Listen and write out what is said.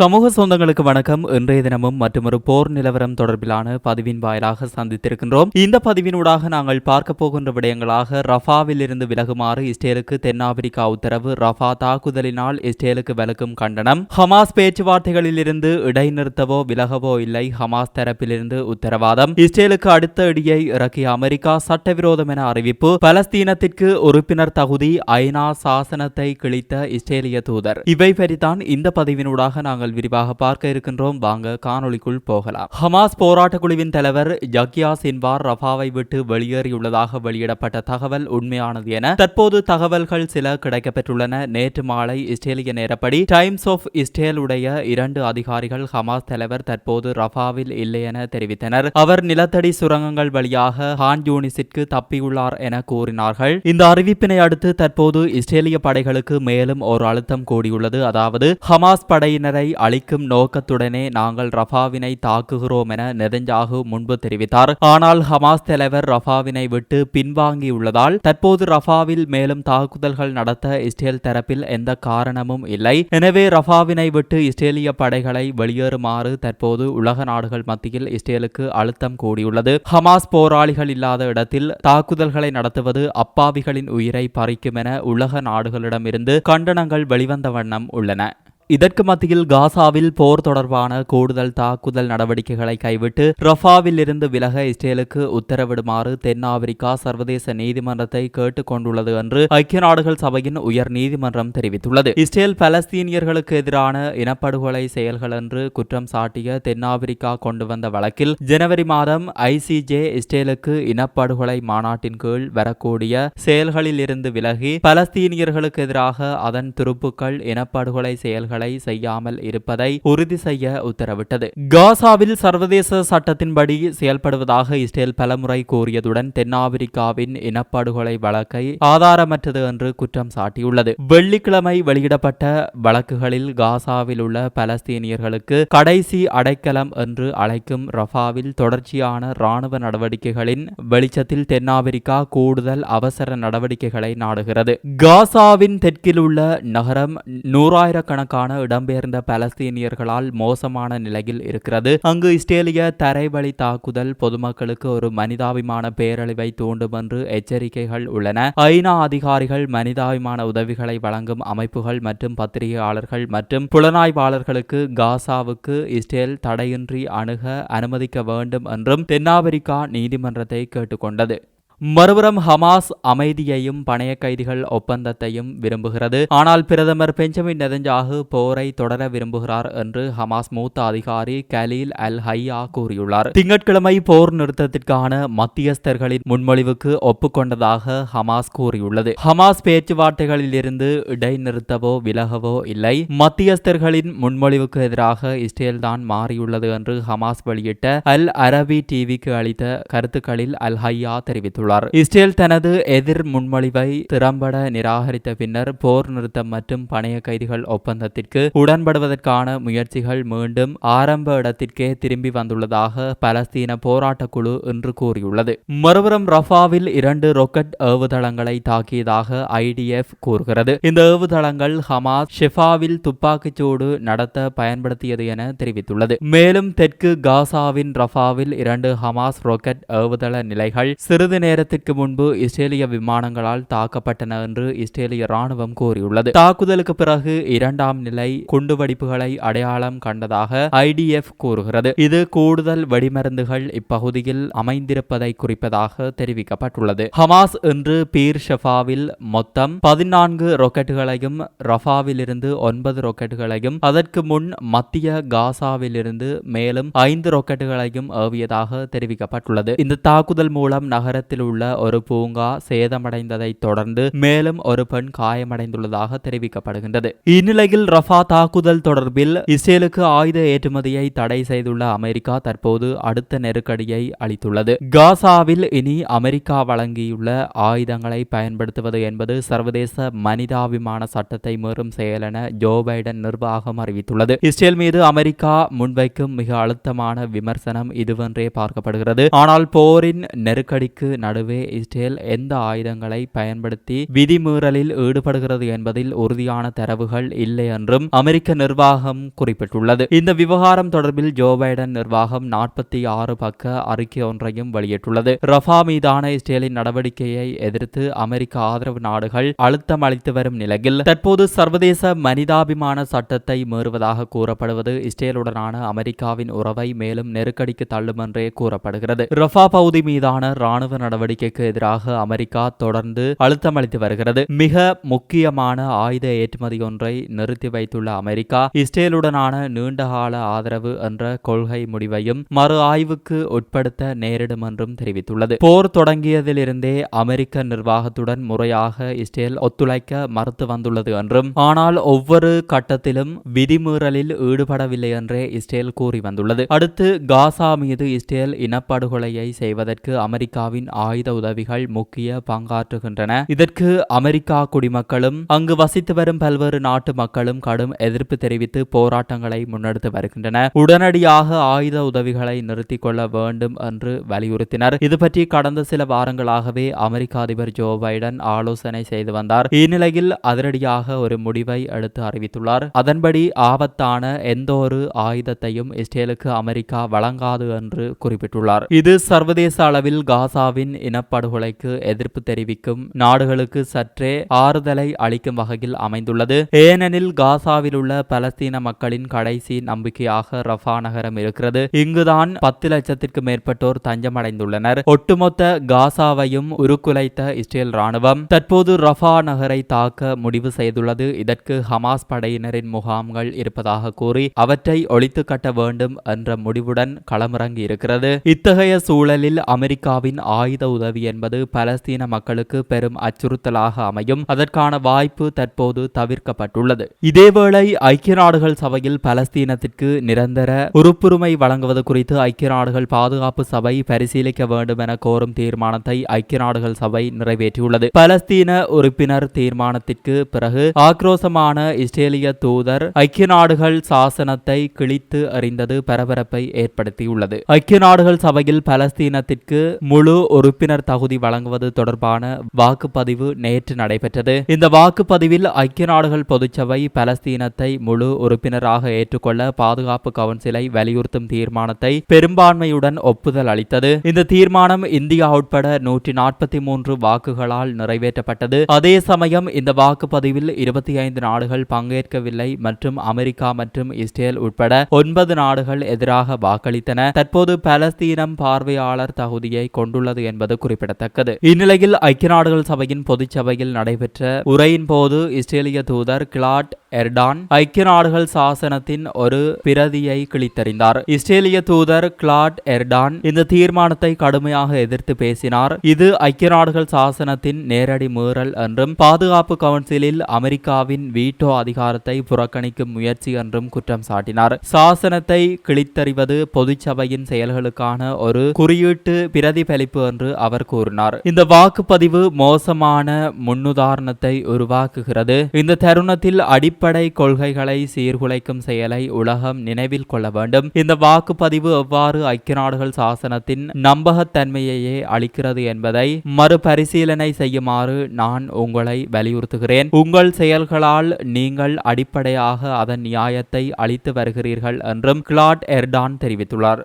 சமூக சொந்தங்களுக்கு வணக்கம். இன்றைய தினமும் மற்றொரு போர் நிலவரம் தொடர்பிலான பதிவின் வாயிலாக சந்தித்திருக்கின்றோம். இந்த பதிவினூடாக நாங்கள் பார்க்க போகின்ற விடயங்களாக ரஃபாவில் இருந்து விலகுமாறு இஸ்ரேலுக்கு தென்னாப்பிரிக்கா உத்தரவு ரஃபா தாக்குதலினால் இஸ்ரேலுக்கு விலக்கும் கண்டனம். ஹமாஸ் பேச்சுவார்த்தைகளில் இருந்து இடைநிறுத்தவோ விலகவோ இல்லை ஹமாஸ் தரப்பிலிருந்து உத்தரவாதம். இஸ்ரேலுக்கு அடுத்த இடியை இறக்கிய அமெரிக்கா சட்டவிரோதம் என அறிவிப்பு. பலஸ்தீனத்திற்கு உறுப்பினர் தகுதி ஐநா சாசனத்தை கிழித்த இஸ்ரேலிய தூதர். இவை பற்றித்தான் இந்த பதிவினூடாக நாங்கள் விரிவாக பார்க்க இருக்கின்றோம். வாங்க காணொளிக்குள் போகலாம். ஹமாஸ் போராட்ட குழுவின் தலைவர் ஜக்கியா சின்வார் ரஃபாவை விட்டு வெளியேறியுள்ளதாக வெளியிடப்பட்ட தகவல் உண்மையானது என தற்போது தகவல்கள் சில கிடைக்கப்பெற்றுள்ளன. நேற்று மாலை இஸ்ரேலிய நேரப்படி டைம்ஸ் ஆஃப் இஸ்ரேல் உடைய இரண்டு அதிகாரிகள் ஹமாஸ் தலைவர் தற்போது ரஃபாவில் இல்லை என தெரிவித்தனர். அவர் நிலத்தடி சுரங்கங்கள் வழியாக ஹான் யூனிஸிற்கு தப்பியுள்ளார் என கூறினார்கள். இந்த அறிவிப்பினை அடுத்து தற்போது இஸ்ரேலிய படைகளுக்கு மேலும் ஒரு அழுத்தம் கூடியுள்ளது. அதாவது ஹமாஸ் படையினரை அழிக்கும் நோக்கத்துடனே நாங்கள் ரஃபாவினை தாக்குகிறோம் என நெதஞ்சாகு முன்பு தெரிவித்தார். ஆனால் ஹமாஸ் தலைவர் ரஃபாவினை விட்டு பின்வாங்கியுள்ளதால் தற்போது ரஃபாவில் மேலும் தாக்குதல்கள் நடத்த இஸ்ரேல் தரப்பில் எந்த காரணமும் இல்லை. எனவே ரஃபாவினை விட்டு இஸ்ரேலிய படைகளை வெளியேறுமாறு தற்போது உலக நாடுகள் மத்தியில் இஸ்ரேலுக்கு அழுத்தம் கூடியுள்ளது. ஹமாஸ் போராளிகள் இல்லாத இடத்தில் தாக்குதல்களை நடத்துவது அப்பாவிகளின் உயிரை பறிக்கும் என உலக நாடுகளிடமிருந்து கண்டனங்கள் வெளிவந்த வண்ணம் உள்ளன. இதற்கு மத்தியில் காசாவில் போர் தொடர்பான கூடுதல் தாக்குதல் நடவடிக்கைகளை கைவிட்டு ரஃபாவில் இருந்து விலக இஸ்ரேலுக்கு உத்தரவிடுமாறு தென்னாப்பிரிக்கா சர்வதேச நீதிமன்றத்தை கேட்டுக் கொண்டுள்ளது என்று ஐக்கிய நாடுகள் சபையின் உயர் நீதிமன்றம் தெரிவித்துள்ளது. இஸ்ரேல் பலஸ்தீனியர்களுக்கு எதிரான இனப்படுகொலை செயல்கள் என்று குற்றம் சாட்டிய தென்னாப்பிரிக்கா கொண்டு வந்த வழக்கில் ஜனவரி மாதம் ஐசிஜே இஸ்ரேலுக்கு இனப்படுகொலை மாநாட்டின் கீழ் வரக்கூடிய செயல்களில் இருந்து விலகி பலஸ்தீனியர்களுக்கு எதிராக அதன் துருப்புக்கள் இனப்படுகொலை செயல்கள் செயல்களை செய்யாமல் இருப்பதை உறுதி செய்ய உத்தரவிட்டது. காசாவில் சர்வதேச சட்டத்தின்படி செயல்படுவதாக இஸ்ரேல் பலமுறை கோரியதுடன் தென்னாப்பிரிக்காவின் இனப்படுகொலை வழக்கை ஆதாரமற்றது என்று குற்றம் சாட்டியுள்ளது. வெள்ளிக்கிழமை வெளியிடப்பட்ட வழக்குகளில் காசாவில் உள்ள பலஸ்தீனியர்களுக்கு கடைசி அடைக்கலம் என்று அழைக்கும் ரஃபாவில் தொடர்ச்சியான ராணுவ நடவடிக்கைகளின் வெளிச்சத்தில் தென்னாப்பிரிக்கா கூடுதல் அவசர நடவடிக்கைகளை நாடுகிறது. காசாவின் தெற்கில் உள்ள நகரம் நூறாயிரக்கணக்கான இடம்பெயர்ந்த பலஸ்தீனியர்களால் மோசமான நிலையில் இருக்கிறது. அங்கு இஸ்ரேலிய தரைவழி தாக்குதல் பொதுமக்களுக்கு ஒரு மனிதாபிமான பேரழிவை தூண்டும் என்று எச்சரிக்கைகள் உள்ளன. ஐநா அதிகாரிகள் மனிதாபிமான உதவிகளை வழங்கும் அமைப்புகள் மற்றும் பத்திரிகையாளர்கள் மற்றும் புலனாய்வாளர்களுக்கு காசாவுக்கு இஸ்ரேல் தடையின்றி அணுக அனுமதிக்க வேண்டும் என்றும் தென்னாப்பிரிக்கா நீதிமன்றத்தை கேட்டுக்கொண்டது. மறுபுறம் ஹமாஸ் அமைதியையும் பணைய கைதிகள் ஒப்பந்தத்தையும் விரும்புகிறது. ஆனால் பிரதமர் பெஞ்சமின் நெதஞ்சாகு போரை தொடர விரும்புகிறார் என்று ஹமாஸ் மூத்த அதிகாரி கலீல் அல் ஹையா கூறியுள்ளார். திங்கட்கிழமை போர் நிறுத்தத்திற்கான மத்தியஸ்தர்களின் முன்மொழிவுக்கு ஒப்புக்கொண்டதாக ஹமாஸ் கூறியுள்ளது. ஹமாஸ் பேச்சுவார்த்தைகளில் இருந்து இடைநிறுத்தவோ விலகவோ இல்லை. மத்தியஸ்தர்களின் முன்மொழிவுக்கு எதிராக இஸ்ரேல் தான் மாறியுள்ளது என்று ஹமாஸ் வெளியிட்ட அல் அரபி டிவிக்கு அளித்த கருத்துக்களில் அல் ஹையா தெரிவித்துள்ளார். தெரிவித்துள்ளார் இஸ்ரேல் தனது எதிர் முன்மொழிவை திறம்பட நிராகரித்த பின்னர் போர் நிறுத்தம் மற்றும் பணைய கைதிகள் ஒப்பந்தத்திற்கு உடன்படுவதற்கான முயற்சிகள் மீண்டும் ஆரம்ப இடத்திற்கே திரும்பி வந்துள்ளதாக பலஸ்தீன போராட்ட குழு இன்று கூறியுள்ளது. மறுபுறம் ரஃபாவில் இரண்டு ரொக்கெட் ஏவுதளங்களை தாக்கியதாக ஐடிஎஃப் கூறுகிறது. இந்த ஏவுதளங்கள் ஹமாஸ் ஷெஃபாவில் துப்பாக்கிச்சூடு நடத்த பயன்படுத்தியது என தெரிவித்துள்ளது. மேலும் தெற்கு காசாவின் ரஃபாவில் இரண்டு ஹமாஸ் ராக்கெட் ஏவுதள நிலைகள் சிறிது நேர நேரத்திற்கு முன்பு இஸ்ரேலிய விமானங்களால் தாக்கப்பட்டன என்று இஸ்ரேலிய ராணுவம் கூறியுள்ளது. தாக்குதலுக்கு பிறகு இரண்டாம் நிலை குண்டுவெடிப்புகளை அடையாளம் கண்டதாக ஐடிஎஃப் கூறுகிறது. இது கூடுதல் வெடிமருந்துகள் இப்பகுதியில் அமைந்திருப்பதை குறிப்பதாக தெரிவிக்கப்பட்டுள்ளது. ஹமாஸ் இன்று பீர் ஷெஃபாவில் மொத்தம் பதினான்கு ராக்கெட்டுகளையும் ரஃபாவில் இருந்து ஒன்பது ராக்கெட்டுகளையும் அதற்கு முன் மத்திய காசாவிலிருந்து மேலும் ஐந்து ராக்கெட்டுகளையும் ஏவியதாக தெரிவிக்கப்பட்டுள்ளது. இந்த தாக்குதல் மூலம் நகரத்தில் உள்ள ஒரு பூங்கா சேதமடைந்ததை தொடர்ந்து மேலும் ஒரு பெண் காயமடைந்துள்ளதாக தெரிவிக்கப்படுகின்றது. இந்நிலையில் ரஃபா தாக்குதல் தொடர்பில் இஸ்ரேலுக்கு ஆயுத ஏற்றுமதியை தடை செய்துள்ள அமெரிக்கா தற்போது அடுத்த நெருக்கடியை அளித்துள்ளது. காசாவில் இனி அமெரிக்கா வழங்கியுள்ள ஆயுதங்களை பயன்படுத்துவது என்பது சர்வதேச மனிதாபிமான சட்டத்தை மீறும் செயல் என ஜோ பைடன் நிர்வாகம் அறிவித்துள்ளது. இஸ்ரேல் மீது அமெரிக்கா முன்வைக்கும் மிக அழுத்தமான விமர்சனம் இதுவென்றே பார்க்கப்படுகிறது. ஆனால் போரின் நெருக்கடிக்கு நடுவே இஸ்ரேல் எந்த ஆயுதங்களை பயன்படுத்தி விதிமீறலில் ஈடுபடுகிறது என்பதில் உறுதியான தரவுகள் இல்லை என்றும் அமெரிக்க நிர்வாகம் குறிப்பிட்டுள்ளது. இந்த விவகாரம் தொடர்பில் ஜோ பைடன் நிர்வாகம் நாற்பத்தி ஆறு பக்க அறிக்கை ஒன்றையும் வெளியிட்டுள்ளது. ரஃபா மீதான இஸ்ரேலின் நடவடிக்கையை எதிர்த்து அமெரிக்க ஆதரவு நாடுகள் அழுத்தம் அளித்து வரும் நிலையில் தற்போது சர்வதேச மனிதாபிமான சட்டத்தை மீறுவதாக கூறப்படுவது இஸ்ரேலுடனான அமெரிக்காவின் உறவை மேலும் நெருக்கடிக்கு தள்ளும் என்றே கூறப்படுகிறது. ரஃபா பகுதி மீதான ராணுவ நடவடிக்கை நடவடிக்கைக்கு எதிராக அமெரிக்கா தொடர்ந்து அழுத்தம் அளித்து வருகிறது. மிக முக்கியமான ஆயுத ஏற்றுமதி ஒன்றை நிறுத்தி வைத்துள்ள அமெரிக்கா இஸ்ரேலுடனான நீண்டகால ஆதரவு என்ற கொள்கை முடிவையும் மறு ஆய்வுக்கு உட்படுத்த நேரிடும் என்றும் தெரிவித்துள்ளது. போர் தொடங்கியதிலிருந்தே அமெரிக்க நிர்வாகத்துடன் முறையாக இஸ்ரேல் ஒத்துழைக்க மறுத்து வந்துள்ளது என்றும் ஆனால் ஒவ்வொரு கட்டத்திலும் விதிமீறலில் ஈடுபடவில்லை என்றே இஸ்ரேல் கூறி வந்துள்ளது. அடுத்து காசா மீது இஸ்ரேல் இனப்படுகொலையை செய்வதற்கு அமெரிக்காவின் ஆயுத உதவிகள் முக்கிய பங்காற்றுகின்றன. இதற்கு அமெரிக்கா குடிமக்களும் அங்கு வசித்து வரும் பல்வேறு நாட்டு மக்களும் கடும் எதிர்ப்பு தெரிவித்து போராட்டங்களை முன்னெடுத்து வருகின்றன. உடனடியாக ஆயுத உதவிகளை நிறுத்திக் கொள்ள வேண்டும் என்று வலியுறுத்தினர். இது பற்றி கடந்த சில வாரங்களாகவே அமெரிக்க அதிபர் ஜோ பைடன் ஆலோசனை செய்து வந்தார். இந்நிலையில் அதிரடியாக ஒரு முடிவை எடுத்து அறிவித்துள்ளார் அதன்படி ஆபத்தான எந்த ஒரு ஆயுதத்தையும் இஸ்ரேலுக்கு அமெரிக்கா வழங்காது என்று குறிப்பிட்டுள்ளார் இது சர்வதேச அளவில் காசாவின் இனப்படுகொலைக்கு எதிர்ப்பு தெரிவிக்கும் நாடுகளுக்கு சற்றே ஆறுதலை அளிக்கும் வகையில் அமைந்துள்ளது. ஏனெனில் காசாவில் உள்ள பலஸ்தீன மக்களின் கடைசி நம்பிக்கையாக ரஃபா நகரம் இருக்கிறது. இங்குதான் பத்து லட்சத்திற்கு மேற்பட்டோர் தஞ்சமடைந்துள்ளனர். ஒட்டுமொத்த காசாவையும் உருக்குலைத்த இஸ்ரேல் ராணுவம் தற்போது ரஃபா நகரை தாக்க முடிவு செய்துள்ளது. இதற்கு ஹமாஸ் படையினரின் முகாம்கள் இருப்பதாக கூறி அவற்றை ஒழித்து கட்ட வேண்டும் என்ற முடிவுடன் களமிறங்கி இருக்கிறது இத்தகைய சூழலில் அமெரிக்காவின் ஆயுத உதவி என்பது பலஸ்தீன மக்களுக்கு பெரும் அச்சுறுத்தலாக அமையும். அதற்கான வாய்ப்பு தற்போது தவிர்க்கப்பட்டுள்ளது. இதேவேளை ஐக்கிய நாடுகள் சபையில் பலஸ்தீனத்திற்கு நிரந்தர உறுப்புரிமை வழங்குவது குறித்து ஐக்கிய நாடுகள் பாதுகாப்பு சபை பரிசீலிக்க வேண்டும் என கோரும் தீர்மானத்தை ஐக்கிய நாடுகள் சபை நிறைவேற்றியுள்ளது. பலஸ்தீன உறுப்பினர் தீர்மானத்திற்கு பிறகு ஆக்ரோசமான இஸ்ரேலிய தூதர் ஐக்கிய நாடுகள் சாசனத்தை கிழித்து அறிந்தது பரபரப்பை ஏற்படுத்தியுள்ளது. ஐக்கிய நாடுகள் சபையில் பலஸ்தீனத்திற்கு முழு உறுப்பினர் தகுதி வழங்குவது தொடர்பான வாக்குப்பதிவு நேற்று நடைபெற்றது. இந்த வாக்குப்பதிவில் ஐக்கிய நாடுகள் பொதுச்சபை பலஸ்தீனத்தை முழு உறுப்பினராக ஏற்றுக்கொள்ள பாதுகாப்பு கவுன்சிலை வலியுறுத்தும் தீர்மானத்தை பெரும்பான்மையுடன் ஒப்புதல் அளித்தது. இந்த தீர்மானம் இந்தியா உட்பட நூற்றி நாற்பத்தி மூன்று வாக்குகளால் நிறைவேற்றப்பட்டது. அதே சமயம் இந்த வாக்குப்பதிவில் இருபத்தி ஐந்து நாடுகள் பங்கேற்கவில்லை மற்றும் அமெரிக்கா மற்றும் இஸ்ரேல் உட்பட ஒன்பது நாடுகள் எதிராக வாக்களித்தன. தற்போது பலஸ்தீனம் பார்வையாளர் தகுதியை கொண்டுள்ளது என்பது குறிப்பிடத்தக்கது. இந்நிலையில் ஐக்கிய நாடுகள் சபையின் பொதுச்சபையில் நடைபெற்ற உரையின் போது இஸ்ரேலிய தூதர் கிளாட் எர்டான் ஐக்கிய நாடுகள் சாசனத்தின் ஒரு பிரதியை கிழித்தறிந்தார். இஸ்ரேலிய தூதர் கிளாட் எர்டான் இந்த தீர்மானத்தை கடுமையாக எதிர்த்து பேசினார். இது ஐக்கிய நாடுகள் சாசனத்தின் நேரடி மீறல் என்றும் பாதுகாப்பு கவுன்சிலில் அமெரிக்காவின் வீட்டோ அதிகாரத்தை புறக்கணிக்கும் முயற்சி என்றும் குற்றம் சாட்டினார். சாசனத்தை கிழித்தறிவது பொதுச்சபையின் செயல்களுக்கான ஒரு குறியீட்டு பிரதிபலிப்பு என்று அவர் கூறினார். இந்த வாக்குப்பதிவு மோசமான முன்னுதாரணத்தை உருவாக்குகிறது. இந்த தருணத்தில் அடிப்படை கொள்கைகளை சீர்குலைக்கும் செயலை உலகம் நினைவில் கொள்ள வேண்டும். இந்த வாக்குப்பதிவு எவ்வாறு ஐக்கிய நாடுகள் சாசனத்தின் நம்பகத்தன்மையையே அளிக்கிறது என்பதை மறுபரிசீலனை செய்யுமாறு நான் உங்களை வலியுறுத்துகிறேன். உங்கள் செயல்களால் நீங்கள் அடிப்படையாக அதன் நியாயத்தை அளித்து வருகிறீர்கள் என்றும் கிளாட் எர்டான் தெரிவித்துள்ளார்.